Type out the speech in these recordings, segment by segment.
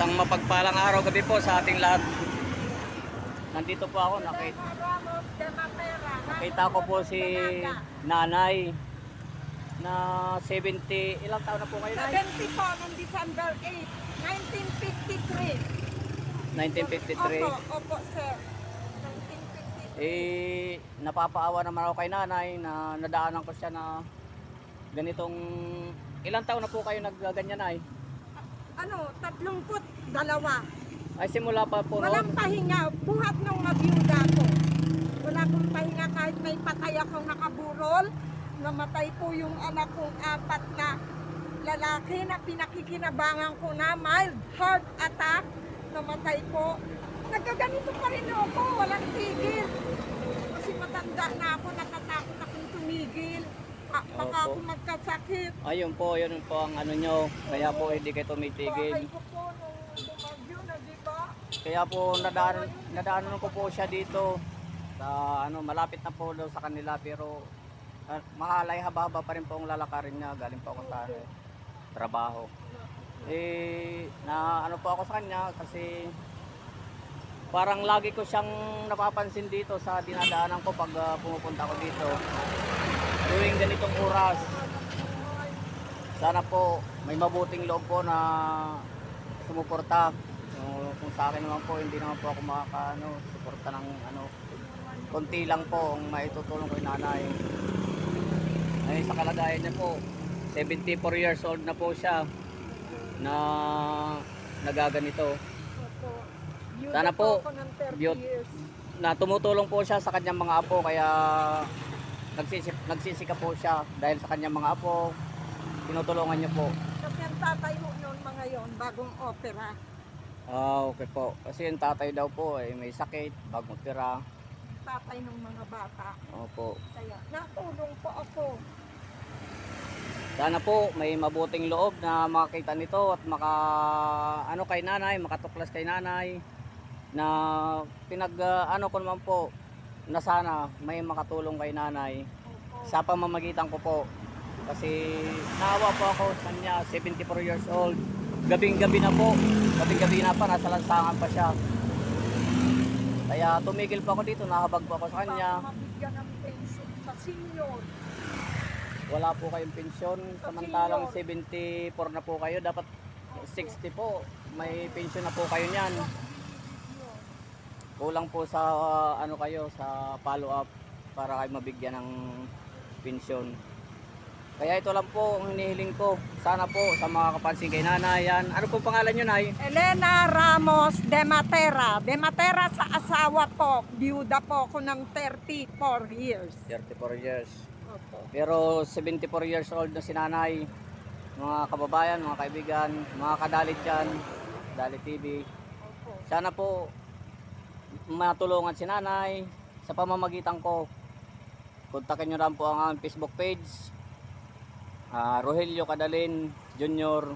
Isang mapagpalang araw gabi po sa ating lahat. Nandito po ako, nakita, nakita ko po si nanay na 70, ilang taon na po kayo nay? 70 po noong December 8, 1953. 1953. Opo, opo sir. 1953. Eh, napapaawa naman ako kay nanay na nadaanan ko siya na ganitong, ilang taon na po kayo nagganyan ay? Ano, tatlong put, dalawa. Ay simula pa po Walang noon. pahinga, buhat nung mabiyuda ko. Wala akong pahinga kahit may patay akong nakaburol. Namatay po yung anak kong apat na lalaki na pinakikinabangan ko na mild heart attack. Namatay po. Nagkaganito pa rin ako, walang tigil. Kasi matanda na ako, natatakot akong tumigil. Ah, baka Opo. ako magkasakit. Ayun po, yun po ang ano nyo. Kaya po hindi kayo Bahay tumitigil. ko po nung bumagyo na, di ba? Kaya po nadaan, nadaanan ko po siya dito. Sa ano, malapit na po daw sa kanila pero uh, mahalay haba-haba pa rin po ang lalakarin niya. Galing po ako sa ano, trabaho. Eh, na ano po ako sa kanya kasi parang lagi ko siyang napapansin dito sa dinadaanan ko pag ah, pumupunta ako dito. Tuwing ganitong oras. Sana po may mabuting loob po na sumuporta. So, kung sa akin naman po, hindi naman po ako makakaano, suporta ng ano, konti lang po ang maitutulong ko yung nanay. Ay, sa kalagayan niya po, 74 years old na po siya na nagaganito. Sana po, ako ng 30 byut- years. Na tumutulong po siya sa kanyang mga apo kaya nagsisik, nagsisika po siya dahil sa kanyang mga apo. Tinutulungan niya po. Kasi ang tatay mo noon mga yon bagong opera. Ah, okay po. Kasi yung tatay daw po ay may sakit, bagong tira. Tatay ng mga bata. Opo. Kaya natulong po ako. Sana po may mabuting loob na makakita nito at maka ano kay nanay, makatuklas kay nanay na pinag ah, ano ko naman po na sana may makatulong kay nanay. Sa pamamagitan ko po. Kasi naawa po ako sa kanya, 74 years old. Gabing-gabi na po. Gabing-gabi na pa, nasa lansangan pa siya. Kaya tumigil po ako dito, nahabag po ako sa kanya. Para mabigyan ng pension sa senior. Wala po kayong pensyon, samantalang 74 na po kayo, dapat 60 po. May pensyon na po kayo niyan. Kulang po sa uh, ano kayo, sa follow up para kayo mabigyan ng pensyon. Kaya ito lang po ang hinihiling ko. Sana po sa mga kapansin kay nanay yan. Ano po pangalan nyo, Nay? Elena Ramos de Matera. De Matera sa asawa po. Byuda po ako ng 34 years. 34 years. Opo. Pero 74 years old na si nanay. Mga kababayan, mga kaibigan, mga kadalit dyan, Dalit TV. Opo. Sana po matulungan si nanay sa pamamagitan ko. Kontakin nyo lang po ang aming Facebook page. Ah, Rogelio Cadalin Junior.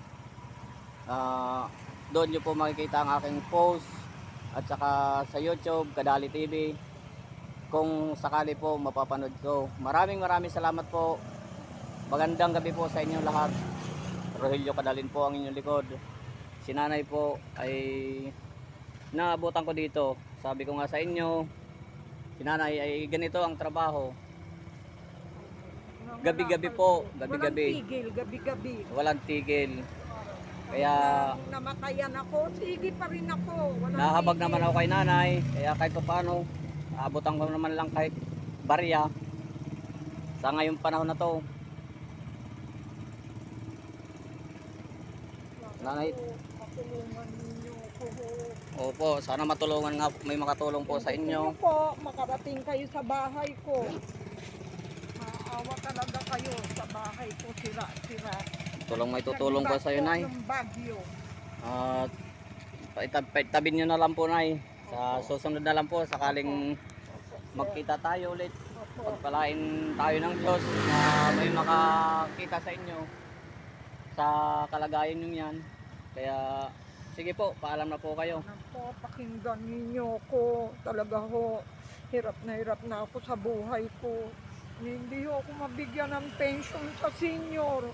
Ah, doon nyo po makikita ang aking post. At saka sa YouTube, Kadali TV. Kung sakali po mapapanood ko. Maraming maraming salamat po. Magandang gabi po sa inyo lahat. Rogelio Cadalin po ang inyong likod. Si nanay po ay naabutan ko dito. Sabi ko nga sa inyo, si nanay ay ganito ang trabaho. Gabi-gabi po, gabi-gabi. Walang tigil, gabi-gabi. Walang tigil. Kaya Nung namatayan ako, sige pa rin ako. Walang nahabag tigil. naman ako kay nanay. Kaya kahit pa paano, aabutan ko naman lang kahit barya. Sa ngayong panahon na to, Nanay- Matulungan ninyo ko. opo, sana matulungan nga, may makatulong po sa inyo. Gusto po, makarating kayo sa bahay ko. Maawa talaga kayo sa bahay ko, sira-sira. Tulong may tutulong po sa iyo, nay. Yung bagyo. At paitab, paitabin nyo na lang po, Nay. Sa susunod na lang po, sakaling magkita tayo ulit. Opo. Pagpalain tayo ng Diyos na may makakita sa inyo sa kalagayan nyo yan. Kaya, sige po, paalam na po kayo. Ano po, pakinggan ninyo ko. Talaga ho, hirap na hirap na ako sa buhay ko. Hindi ho ako mabigyan ng pension sa senior.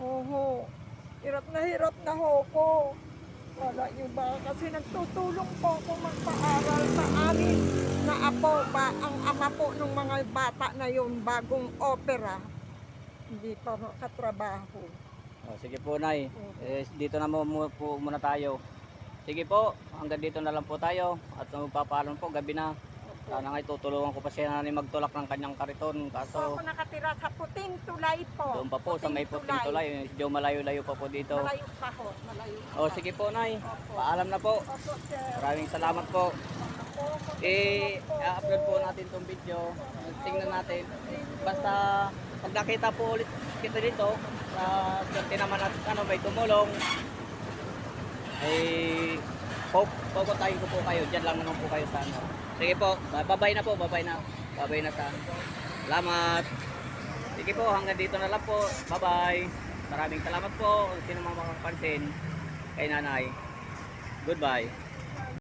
Oho, hirap na hirap na ho ko. Wala yung ba? Kasi nagtutulong po ako magpaaral sa amin na apo ba ang ama po ng mga bata na yun bagong opera. Hindi pa makatrabaho. Oh, sige po, Nay. Eh, dito na mo- po muna tayo. Sige po, hanggang dito na lang po tayo. At magpapaalam po, gabi na. Sana nga tutulungan ko pa siya nanay magtulak ng kanyang kariton. So, Kaso, ako nakatira sa puting tulay po. doon pa po sa may puting tulay. Medyo malayo-layo pa po dito. Malayo pa ho. Malayo pa. Oh, sige po, Nay. Opo. Paalam na po. Opo, sir. Maraming salamat po. Opo, Eh, upload po natin tong video. Tingnan natin. Basta pag nakita po ulit kita dito, sa swerte naman at ano, may tumulong, eh, hope, pupuntahin ko po kayo. Diyan lang naman po kayo sa ano. Sige po, babay na po, babay na. Babay na sa Salamat. Sige po, hanggang dito na lang po. Bye-bye. Maraming salamat po. Kung sino mang makapansin kay nanay. Goodbye.